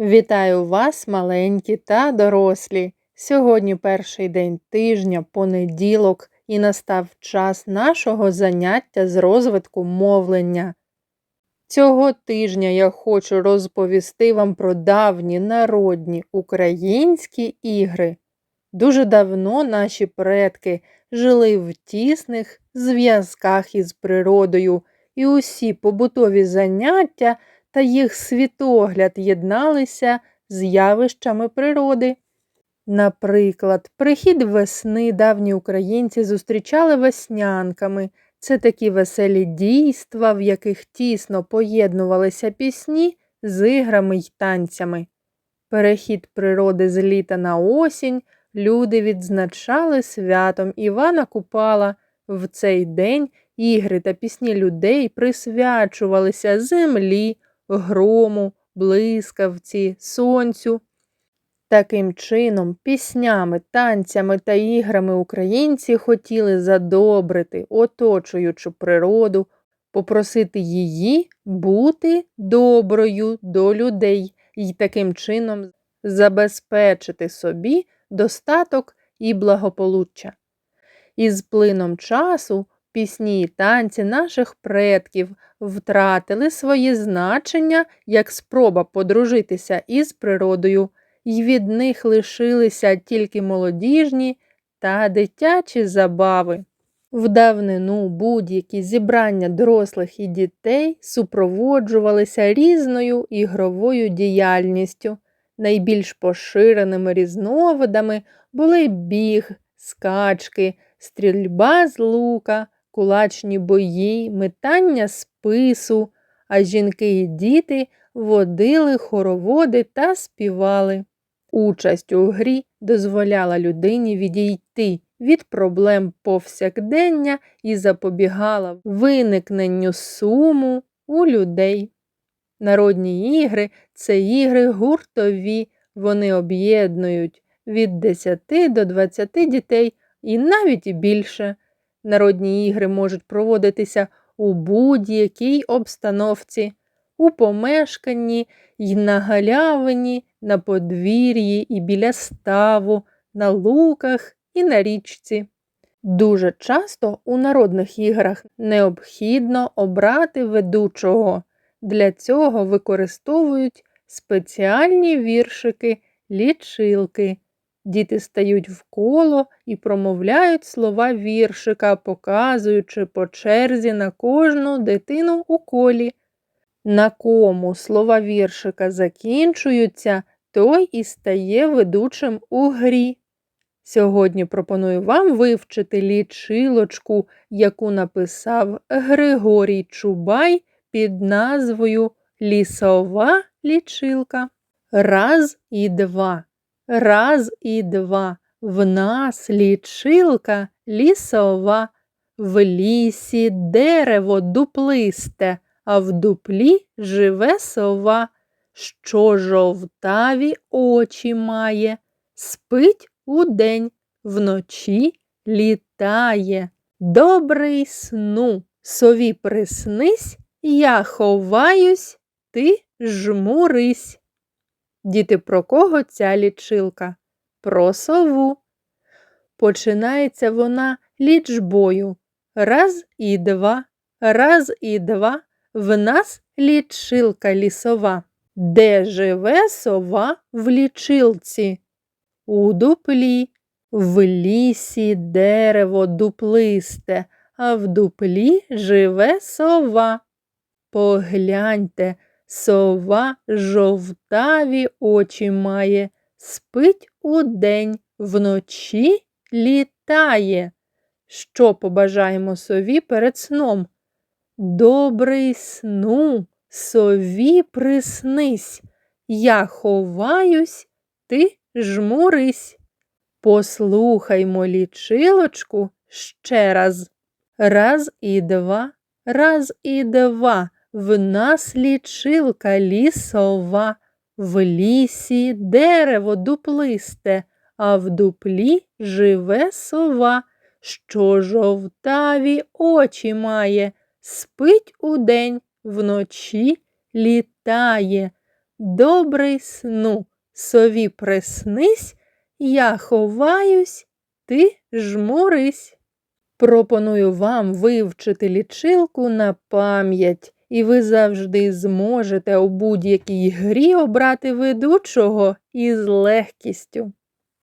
Вітаю вас, маленькі та дорослі. Сьогодні перший день тижня, понеділок, і настав час нашого заняття з розвитку мовлення. Цього тижня я хочу розповісти вам про давні народні українські ігри. Дуже давно наші предки жили в тісних зв'язках із природою, і усі побутові заняття та їх світогляд єдналися з явищами природи. Наприклад, прихід весни давні українці зустрічали веснянками. Це такі веселі дійства, в яких тісно поєднувалися пісні з іграми й танцями. Перехід природи з літа на осінь люди відзначали святом Івана Купала. В цей день ігри та пісні людей присвячувалися землі, грому, блискавці, сонцю. Таким чином, піснями, танцями та іграми українці хотіли задобрити оточуючу природу, попросити її бути доброю до людей і таким чином забезпечити собі достаток і благополуччя. Із плином часу пісні і танці наших предків втратили своє значення як спроба подружитися із природою, і від них лишилися тільки молодіжні та дитячі забави. В давнину будь-які зібрання дорослих і дітей супроводжувалися різною ігровою діяльністю. Найбільш поширеними різновидами були біг, скачки, стрільба з лука, кулачні бої, метання спису, а жінки і діти водили хороводи та співали. Участь у грі дозволяла людині відійти від проблем повсякдення і запобігала виникненню суму у людей. Народні ігри це ігри гуртові, вони об'єднують від 10 до 20 дітей і навіть більше. Народні ігри можуть проводитися у будь-якій обстановці, у помешканні й на галявині, на подвір'ї і біля ставу, на луках і на річці. Дуже часто у народних іграх необхідно обрати ведучого. Для цього використовують спеціальні віршики, лічилки. Діти стають в коло і промовляють слова віршика, показуючи по черзі на кожну дитину у колі. На кому слова віршика закінчуються, той і стає ведучим у грі. Сьогодні пропоную вам вивчити лічилочку, яку написав Григорій Чубай під назвою Лісова лічилка. Раз і два. Раз і два. В нас лічилка лісова, в лісі дерево дуплисте, а в дуплі живе сова, що жовтаві очі має, спить удень, вночі літає. Добрий сну, сові приснись, я ховаюсь, ти жмурись. Діти, про кого ця лічилка? Про сову. Починається вона лічбою. Раз і два, раз і два. В нас лічилка лісова. Де живе сова в лічилці? У дуплі, в лісі дерево дуплисте, а в дуплі живе сова. Погляньте, Сова жовтаві очі має, спить удень, вночі літає. Що побажаємо сові перед сном? Добрий сну, сові приснись, я ховаюсь, ти жмурись. Послухаймо лічилочку ще раз. Раз і два, раз і два. В нас лічилка лісова, в лісі дерево дуплисте, а в дуплі живе сова, що жовтаві очі має, спить удень, вночі літає. добрий сну, сові приснись, я ховаюсь, ти жмурись. Пропоную вам вивчити лічилку на пам'ять, і ви завжди зможете у будь-якій грі обрати ведучого із легкістю.